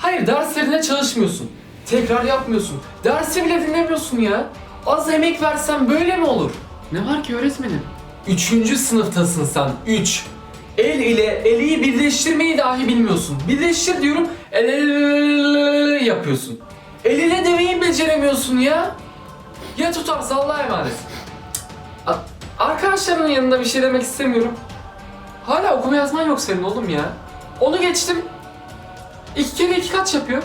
Hayır derslerine çalışmıyorsun. Tekrar yapmıyorsun. Dersi bile dinlemiyorsun ya. Az emek versen böyle mi olur? Ne var ki öğretmenim? Üçüncü sınıftasın sen. Üç. El ile eliyi birleştirmeyi dahi bilmiyorsun. Birleştir diyorum. El el yapıyorsun. El ile demeyi beceremiyorsun ya. Ya tutarsa Allah'a emanet. Arkadaşlarının yanında bir şey demek istemiyorum. Hala okuma yazman yok senin oğlum ya. Onu geçtim. İki kere iki kaç yapıyor?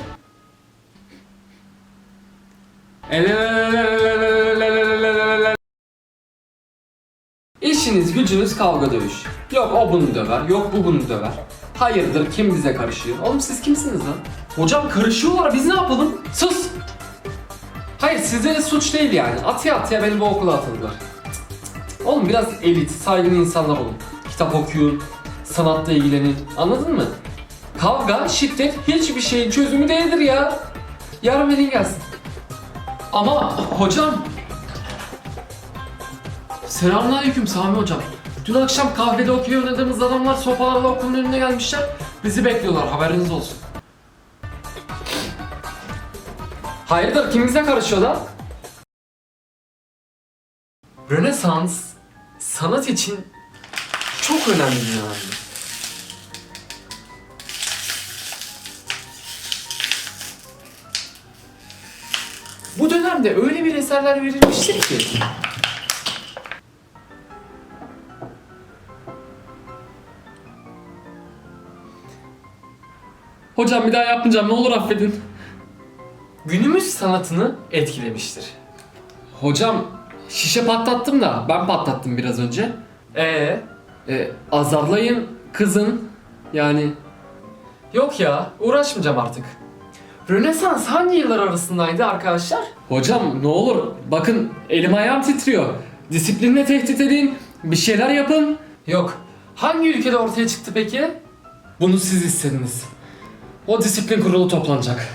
İşiniz gücünüz kavga dövüş. Yok o bunu döver, yok bu bunu döver. Hayırdır kim bize karışıyor? Oğlum siz kimsiniz lan? Hocam karışıyorlar biz ne yapalım? Sus! Hayır size suç değil yani. Atıya atıya beni bu okula atıldılar. Oğlum biraz elit, saygın insanlar olun. Kitap okuyun, sanatla ilgilenin. Anladın mı? Kavga, şiddet hiçbir şeyin çözümü değildir ya. Yarın velin gelsin. Ama hocam Selamünaleyküm Sami hocam. Dün akşam kahvede okey oynadığımız adamlar sopalarla okulun önüne gelmişler. Bizi bekliyorlar haberiniz olsun. Hayırdır kim bize karışıyor lan? Rönesans sanat için çok önemli bir dönemdi. Bu dönemde öyle bir eserler verilmiştir ki Hocam bir daha yapmayacağım ne olur affedin. günümüz sanatını etkilemiştir. Hocam şişe patlattım da ben patlattım biraz önce. Ee, E, azarlayın kızın yani yok ya uğraşmayacağım artık. Rönesans hangi yıllar arasındaydı arkadaşlar? hocam ne olur bakın elim ayağım titriyor. Disiplinle tehdit edin bir şeyler yapın. Yok. Hangi ülkede ortaya çıktı peki? Bunu siz istediniz. O disiplin kurulu toplanacak.